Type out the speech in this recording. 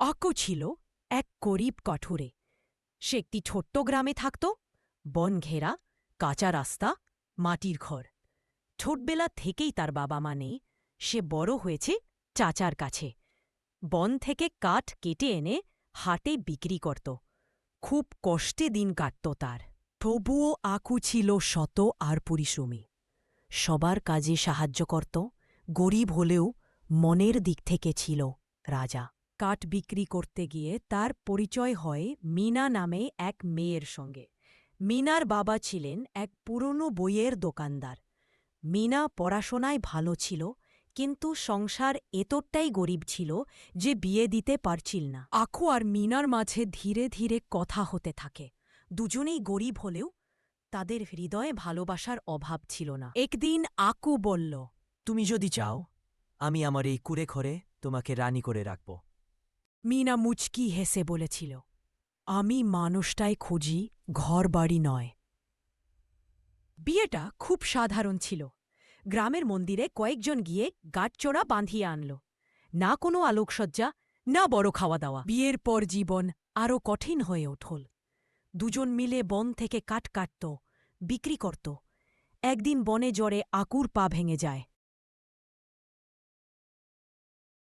আকো ছিল এক গরিব কাঠুরে। সে একটি ছোট্ট গ্রামে থাকত, বন ঘেরা, কাঁচা রাস্তা, মাটির ঘর। ছোটবেলা থেকেই তার বাবা মা নেই, সে বড় হয়েছে চাচার কাছে। বন থেকে কাঠ কেটে এনে হাটে বিক্রি করত। খুব কষ্টে দিন কাটত তার। তবুও আকু ছিল শত আর পরিশ্রমী। সবার কাজে সাহায্য করত, গরিব হলেও মনের দিক থেকে ছিল রাজা। কাঠ বিক্রি করতে গিয়ে তার পরিচয় হয় মিনা নামে এক মেয়ের সঙ্গে। মিনার বাবা ছিলেন এক পুরনো বইয়ের দোকানদার। মিনা পড়াশোনায় ভালো ছিল, কিন্তু সংসার এতটাই গরিব ছিল যে বিয়ে দিতে পারছিল না। আখু আর মিনার মাঝে ধীরে ধীরে কথা হতে থাকে। দুজনেই গরিব হলেও তাদের হৃদয়ে ভালোবাসার অভাব ছিল না। একদিন আকু বলল, তুমি যদি চাও, আমি আমার এই কুড়ে ঘরে তোমাকে রানী করে রাখব। মিনা মুচকি হেসে বলেছিল, আমি মানুষটাই খুঁজি ঘর বাড়ি নয়। বিয়েটা খুব সাধারণ ছিল। গ্রামের মন্দিরে কয়েকজন গিয়ে গাঁটচোড়া বাঁধিয়ে আনল। না কোনো আলোকসজ্জা, না বড় খাওয়া দাওয়া বিয়ের পর জীবন আরও কঠিন হয়ে উঠল। দুজন মিলে বন থেকে কাঠ কাটত, বিক্রি করত। একদিন বনে জড়ে আকুর পা ভেঙে যায়।